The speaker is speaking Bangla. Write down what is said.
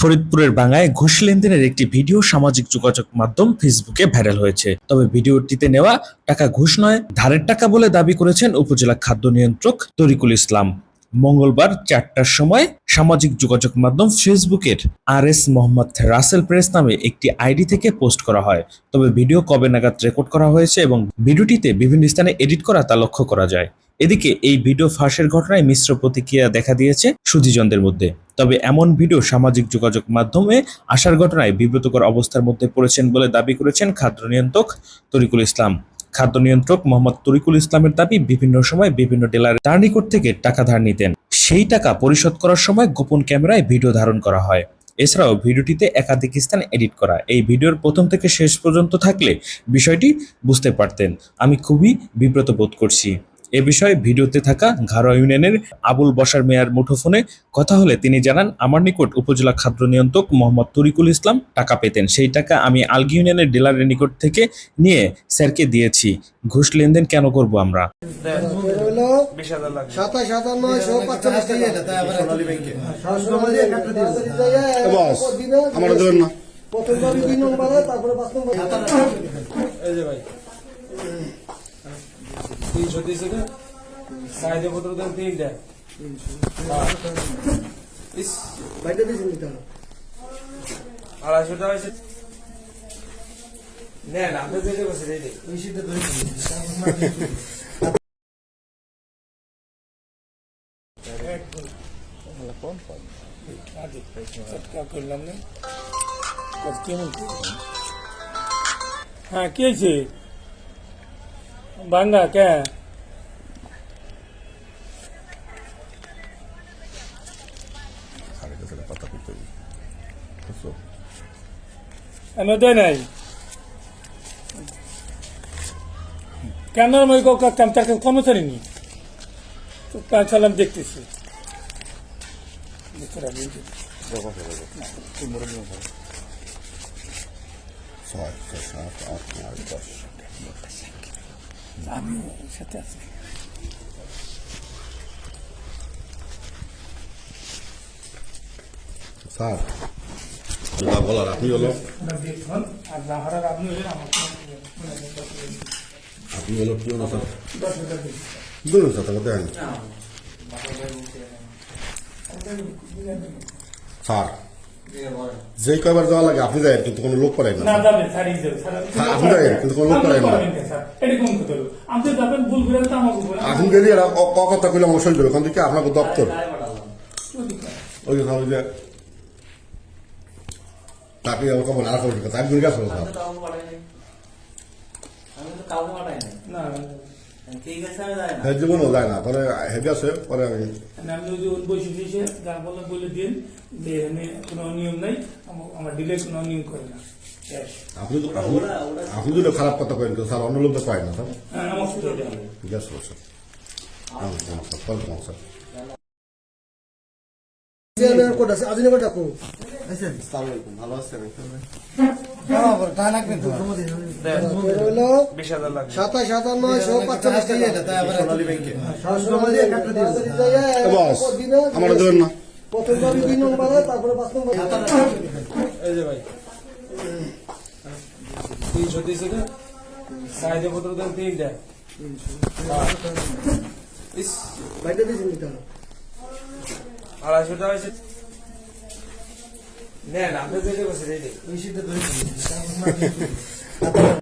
ফরিদপুরের বাঙায় ঘুষ লেনদেনের একটি ভিডিও সামাজিক যোগাযোগ মাধ্যম ফেসবুকে ভাইরাল হয়েছে। তবে ভিডিওটিতে নেওয়া টাকা ঘুষ নয়, ধারের টাকা বলে দাবি করেছেন উপজেলা খাদ্য নিয়ন্ত্রক তরিকুল ইসলাম। মঙ্গলবার চারটার সময় সামাজিক যোগাযোগ মাধ্যম ফেসবুকের R S Mohammad Rasel press নামে একটি আইডি থেকে পোস্ট করা হয়। তবে ভিডিও কবে নাগাদ রেকর্ড করা হয়েছে এবং ভিডিওটিতে বিভিন্ন স্থানে এডিট করা তা লক্ষ্য করা যায়। এদিকে এই ভিডিও ফাঁসের ঘটনায় মিশ্র প্রতিক্রিয়া দেখা দিয়েছে সুধিজনদের মধ্যে। তবে এমন ভিডিও সামাজিক যোগাযোগ মাধ্যমে আসার ঘটনায় বিব্রতকর অবস্থার মধ্যে পড়েছেন বলে দাবি করেছেন খাদ্য নিয়ন্ত্রক তরিকুল ইসলাম। খাদ্য নিয়ন্ত্রক মোহাম্মদ তরিকুল ইসলামের দাবি বিভিন্ন সময় বিভিন্ন ডিলার তার নিকট থেকে টাকা ধার নিতেন। সেই টাকা পরিশোধ করার সময় গোপন ক্যামেরায় ভিডিও ধারণ করা হয়। এছাড়াও ভিডিওটিতে একাধিক স্থান এডিট করা। এই ভিডিওর প্রথম থেকে শেষ পর্যন্ত থাকলে বিষয়টি বুঝতে পারতেন। আমি খুবই বিব্রত বোধ করছি। এ বিষয়ে ভিডিওতে থাকা ঘাড়োয়া ইউনিয়নের আবুল বসার মেয়ার মুঠোফোনে কথা হলে তিনি জানান আমার নিকট উপজেলা খাদ্য নিয়ন্ত্রক মোহাম্মদ তরিকুল ইসলাম টাকা পেতেন। সেই টাকা আমি আলগি ইউনিয়নের ডিলারের নিকট থেকে নিয়ে স্যারকে দিয়েছি। ঘুষ লেনদেন কেন করব আমরা? দুই নম্বরে তারপরে পাঁচ নম্বর। এই যে ভাই। তিনশো তিরিশ টাকা সাইডে পত্র দেন তিনটা। আড়াইশো টাকা নেন আপনি যেটা করছেন এই যে হ্যাঁ কি হয়েছে? বাঙ্গা কে এনে দেয় নাই কেন আমি কাম তার কাছে কর্মচারী নি তার সালাম দেখতেছি ছয় ছয় সাত আট নয় দশ আমি সাথে আছি। স্যার যা বলার আপনি হলো কি হলো স্যার বলুন স্যার তাকে দেন স্যার যেই কয়বার যাওয়া লাগে আপনি যায় কিন্তু কোনো লোক করেন না। না যাবে ছাড়িয়ে যাবে স্যার, আপনি যাবেন, কিন্তু কোনো লোক করেন না। এটা কোন কথা হলো? আপনি যাবেন ভুল করে তো আমাকে বলেন। আপনি গেলে এরা কথা কইলে আমার সই ওখান থেকে আপনাকে দপ্তর। ওই যে যে তাকে আমার কখন আর কথা? একদিন গেছিল স্যার। না না, হ্যাঁ জীবনও যায় না পরে হেগে আছে পরে আমি আমি ওই যে ওই বসে বসে যা বলে বলে দিন যে এখানে কোনো নিয়ম নাই আমার- ডিলে কোনো নিয়ম করে না আপনি তো- আপনি- আপনি খারাপ কথা করেন তো স্যার অন্য লোক তো পায় না স্যার হ্যাঁ, এটা হবে। ঠিক আছে হ্যাঁ, হ্যাঁ, কোড কোড আমার দেবেন না প্রথম বাড়ি দুই নম্বরে তারপরে পাঁচ নম্বর এই যে ভাই তিনশো তিরিশ টাকা সাইডে পত্র দেন তিনটা ইস বাইরে দিয়েছেন এটা। আড়াইশো টাকা নেন আপনি যেটা করছেন এই যে